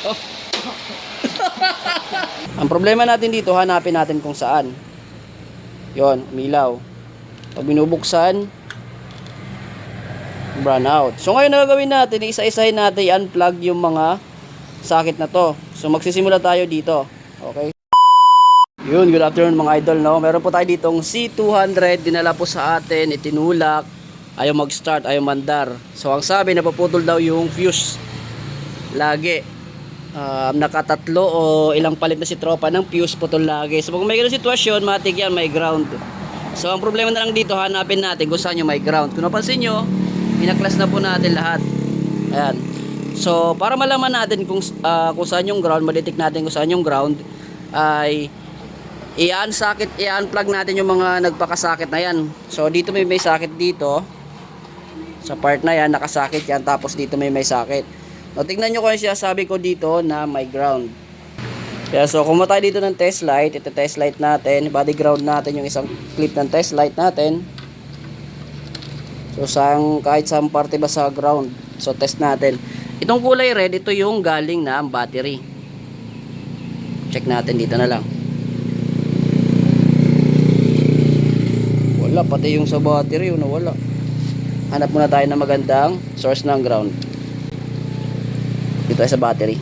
Ang problema natin dito, hanapin natin kung saan. Yon, umilaw. Pag binubuksan, brown out. So ngayon na natin, isa-isahin natin i-unplug yung mga sakit na to. So magsisimula tayo dito. Okay? Yun, good afternoon mga idol, no? Meron po tayo ditong C200, dinala po sa atin, itinulak, ayaw mag-start, ayaw mandar. So ang sabi, napaputol daw yung fuse. Lagi. Um, nakatatlo o ilang palit na si tropa ng fuse putol lagi. So pag may ganun sitwasyon, matik yan, may ground. So ang problema na lang dito, hanapin natin kung saan yung may ground. Kung napansin nyo, pinaklas na po natin lahat. Ayan. So para malaman natin kung, ah, kung saan yung ground, maditik natin kung saan yung ground, ay i-unsakit, i-unplug natin yung mga nagpakasakit na yan. So dito may may sakit dito. Sa part na yan, nakasakit yan. Tapos dito may may sakit. O tingnan nyo kung ano sabi ko dito na may ground. Kaya so kung tayo dito ng test light, ito test light natin, body ground natin yung isang clip ng test light natin. So sang kahit saan parte ba sa ground. So test natin. Itong kulay red, ito yung galing na battery. Check natin dito na lang. Wala, pati yung sa battery, yun wala. Hanap muna tayo ng magandang source ng ground. Tayo sa battery.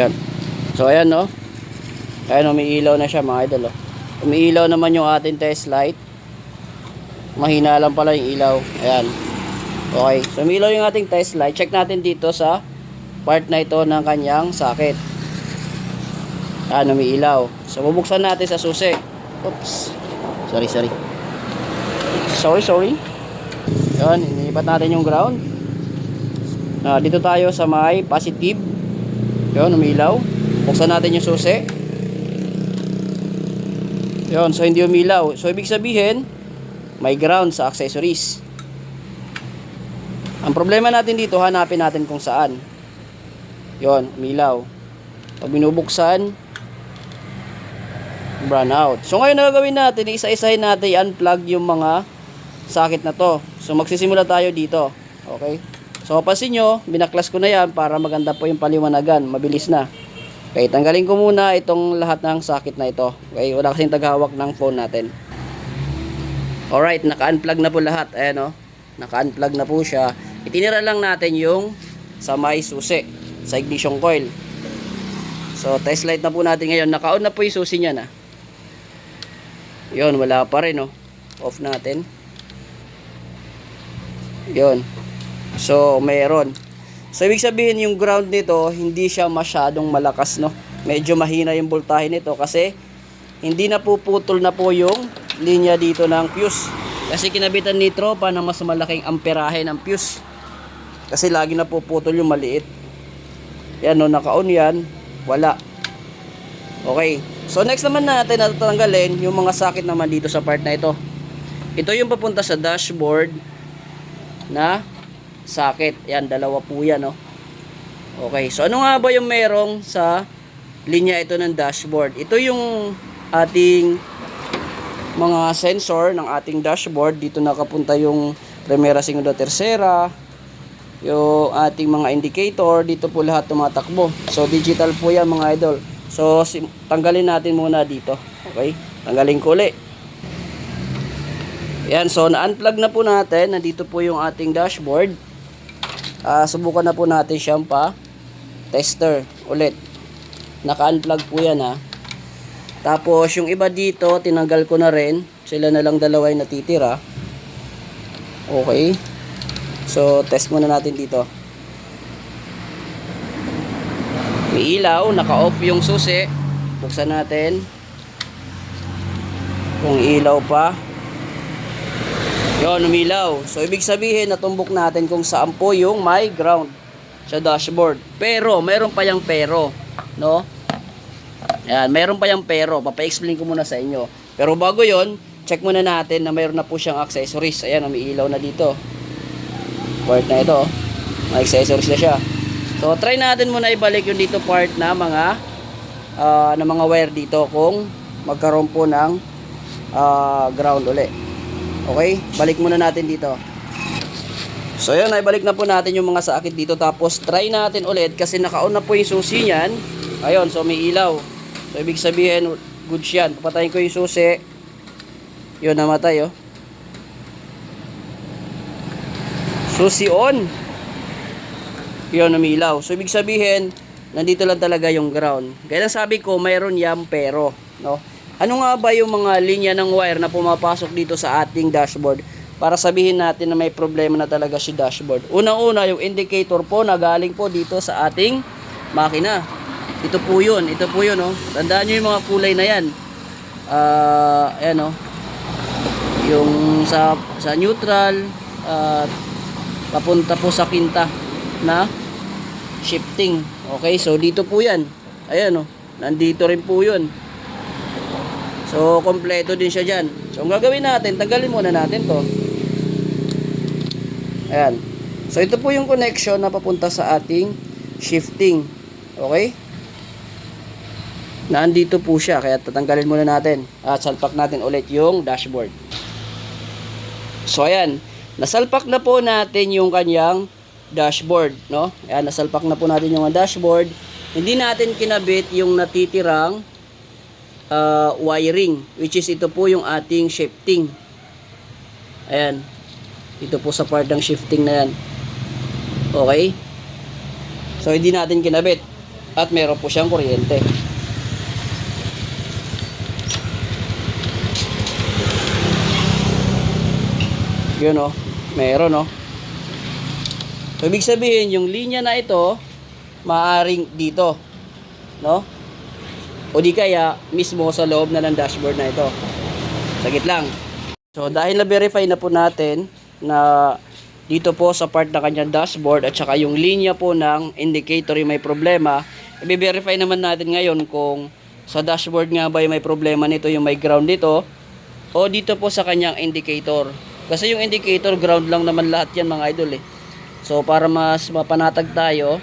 Yan. So ayan no. Ayan umiilaw na siya mga idol oh. Umiilaw naman yung ating test light. Mahina lang pala yung ilaw. Ayan. Okay. So umiilaw yung ating test light. Check natin dito sa part na ito ng kanyang socket. Ayan umiilaw. So bubuksan natin sa susi. Oops. Sorry, sorry. Sorry, sorry. Yan, inipat natin yung ground. Ah, dito tayo sa may positive. Yun, umilaw. Buksan natin yung susi. Yun, so hindi umilaw. So, ibig sabihin, may ground sa accessories. Ang problema natin dito, hanapin natin kung saan. Yun, umilaw. Pag binubuksan, brown out. So, ngayon na gagawin natin, isa-isahin natin i-unplug yung mga sakit na to. So, magsisimula tayo dito. Okay? So, pansin nyo, binaklas ko na yan para maganda po yung paliwanagan. Mabilis na. Okay, tanggalin ko muna itong lahat ng sakit na ito. Okay, wala kasing taghawak ng phone natin. Alright, naka-unplug na po lahat. Ayan o. Naka-unplug na po siya. Itinira lang natin yung sa may susi, sa ignition coil. So, test light na po natin ngayon. Naka-on na po yung susi niya na. Yun, wala pa rin, oh. Off natin. Yun. So, meron. So, ibig sabihin, yung ground nito, hindi siya masyadong malakas, no? Medyo mahina yung voltahe nito kasi hindi na puputol na po yung linya dito ng fuse. Kasi kinabitan ni tropa ng mas malaking amperahe ng fuse. Kasi lagi na puputol yung maliit. Yan, no? Naka-on yan. Wala. Okay. So, next naman natin natatanggalin yung mga sakit naman dito sa part na ito. Ito yung papunta sa dashboard na sakit. Yan, dalawa po yan, no? Okay, so ano nga ba yung merong sa linya ito ng dashboard? Ito yung ating mga sensor ng ating dashboard. Dito nakapunta yung primera, segunda, tercera. Yung ating mga indicator. Dito po lahat tumatakbo. So, digital po yan mga idol. So, tanggalin natin muna dito. Okay? Tanggalin ko ulit. Yan, so na-unplug na po natin. Nandito po yung ating dashboard. Ah, subukan na po natin siyang pa tester ulit. Naka-unplug po yan ha. Tapos yung iba dito, tinanggal ko na rin. Sila na lang dalawa yung natitira. Okay. So, test muna natin dito. May ilaw, naka-off yung susi. Buksan natin. Kung ilaw pa. Yon, umilaw. So, ibig sabihin, natumbok natin kung saan po yung may ground sa dashboard. Pero, meron pa yung pero. No? Yan, meron pa yung pero. Papa-explain ko muna sa inyo. Pero bago yon check muna natin na meron na po siyang accessories. Ayan, umiilaw na dito. Part na ito. May accessories na siya. So, try natin muna ibalik yung dito part na mga ah, na mga wire dito kung magkaroon po ng ah, ground uli. Okay? Balik muna natin dito. So yun, naibalik na po natin yung mga sakit dito. Tapos try natin ulit kasi nakaon na po yung susi niyan. Ayun, so may ilaw. So ibig sabihin, good yan. Papatayin ko yung susi. Yun, namatay oh. Susi on. Yun, umilaw. So ibig sabihin, nandito lang talaga yung ground. Kaya sabi ko, mayroon yan pero. No? Ano nga ba yung mga linya ng wire na pumapasok dito sa ating dashboard? para sabihin natin na may problema na talaga si dashboard. Unang-una, yung indicator po na galing po dito sa ating makina. Ito po yun. Ito po yun, oh. Tandaan nyo yung mga kulay na yan. Ah, ayan, oh. Yung sa, sa neutral, at papunta po sa kinta na shifting. Okay, so dito po yan. Ayan, oh. Nandito rin po yun. So, kompleto din siya dyan. So, ang gagawin natin, tanggalin muna natin to. Ayan. So, ito po yung connection na papunta sa ating shifting. Okay? Nandito po siya, kaya tatanggalin muna natin. At salpak natin ulit yung dashboard. So, ayan. Nasalpak na po natin yung kanyang dashboard, no? Ayan, nasalpak na po natin yung dashboard. Hindi natin kinabit yung natitirang uh, wiring which is ito po yung ating shifting. Ayan. Ito po sa part ng shifting na yan. Okay? So hindi natin kinabit. At meron po siyang kuryente. Yun o meron o so ibig sabihin yung linya na ito maaring dito. No o di kaya mismo sa loob na ng dashboard na ito. Sagit lang. So dahil na-verify na po natin na dito po sa part na kanyang dashboard at saka yung linya po ng indicator yung may problema, i-verify naman natin ngayon kung sa dashboard nga ba yung may problema nito, yung may ground dito o dito po sa kanyang indicator. Kasi yung indicator ground lang naman lahat yan mga idol eh. So para mas mapanatag tayo,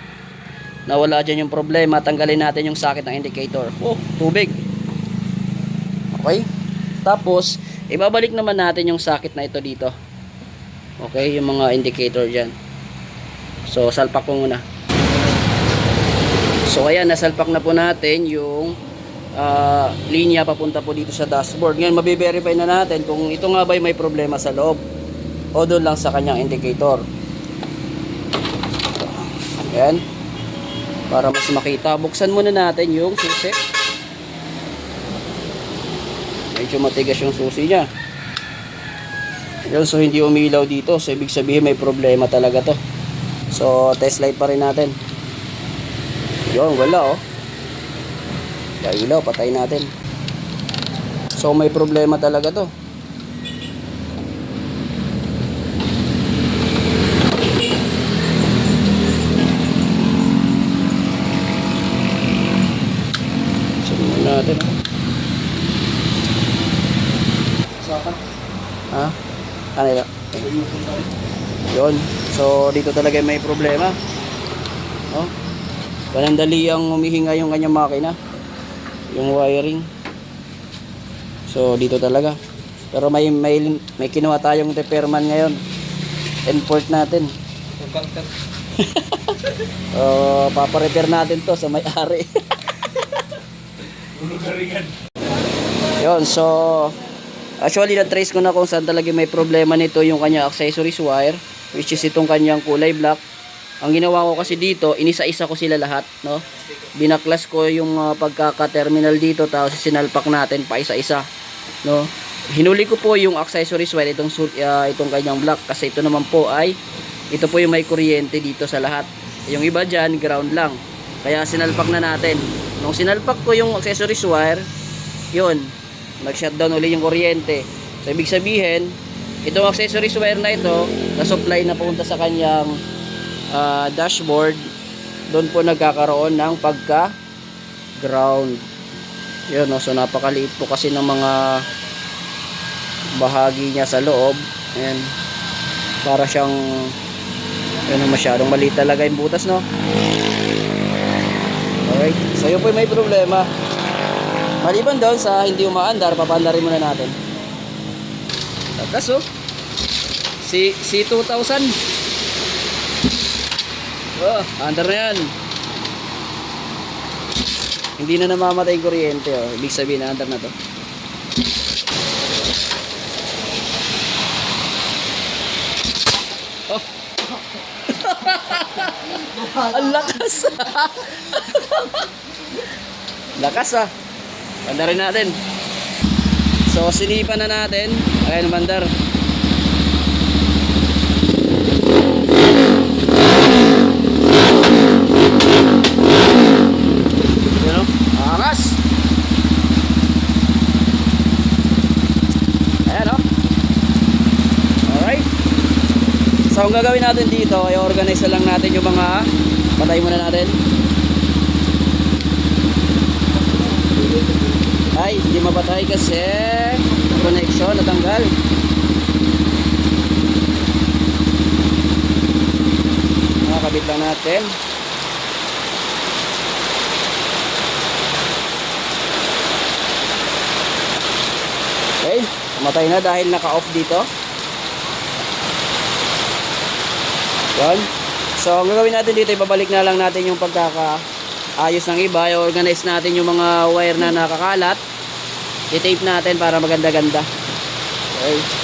na wala dyan yung problema, tanggalin natin yung sakit ng indicator. Oh, tubig. Okay? Tapos, ibabalik naman natin yung sakit na ito dito. Okay, yung mga indicator dyan. So, salpak ko muna. So, ayan, nasalpak na po natin yung ah, linya papunta po dito sa dashboard. Ngayon, mabiverify na natin kung ito nga ba may problema sa loob o doon lang sa kanyang indicator. Ayan para mas makita. Buksan muna natin yung susi. Medyo matigas yung susi niya. Yun, so hindi umilaw dito. So ibig sabihin may problema talaga to. So test light pa rin natin. Yun, wala oh. Ilaw, patay natin. So may problema talaga to. Sunod natin. ah. Ha? Ano yun? So, dito talaga may problema. Oh. Panandali ang humihinga yung kanyang makina. Yung wiring. So, dito talaga. Pero may may may kinuha tayong repairman ngayon. Import natin. Oh, papa-repair natin to sa may-ari. Yun, so actually na-trace ko na kung saan talaga may problema nito yung kanya accessories wire which is itong kanyang kulay black. Ang ginawa ko kasi dito, inisa-isa ko sila lahat, no? Binaklas ko yung uh, pagkaka-terminal dito tapos sinalpak natin pa isa-isa, no? Hinuli ko po yung accessories wire itong uh, itong kanyang black kasi ito naman po ay ito po yung may kuryente dito sa lahat. Yung iba dyan, ground lang. Kaya sinalpak na natin. Nung sinalpak ko yung accessories wire, yun, nag-shutdown uli yung kuryente. So, ibig sabihin, itong accessories wire na ito, na-supply na pumunta sa kanyang ah, dashboard, doon po nagkakaroon ng pagka-ground. Yun, no? so napakaliit po kasi ng mga bahagi niya sa loob. Ayan. Para siyang ano masyadong maliit talaga yung butas, no? Alright. So, yun po may problema. Maliban doon sa hindi umaandar, papandarin muna natin. Tagas oh. Si, si 2000. Oh, under na yan. Hindi na namamatay kuryente, oh. Ibig sabihin na under na to. Oh. Ang lakas. lakas ah. Banda rin natin. So, sinipan na natin. Ayan, bandar. Yan o. Angas. Ayan o. Alright. So, ang gagawin natin dito ay organize lang natin yung mga patay muna natin. Ay, hindi mapatay kasi connection natanggal. Nakakabit lang natin. Okay, matay na dahil naka-off dito. Yan. So, ang gagawin natin dito, ibabalik na lang natin yung pagkaka-ayos ng iba. I-organize natin yung mga wire na nakakalat. I-tape natin para maganda-ganda. Okay.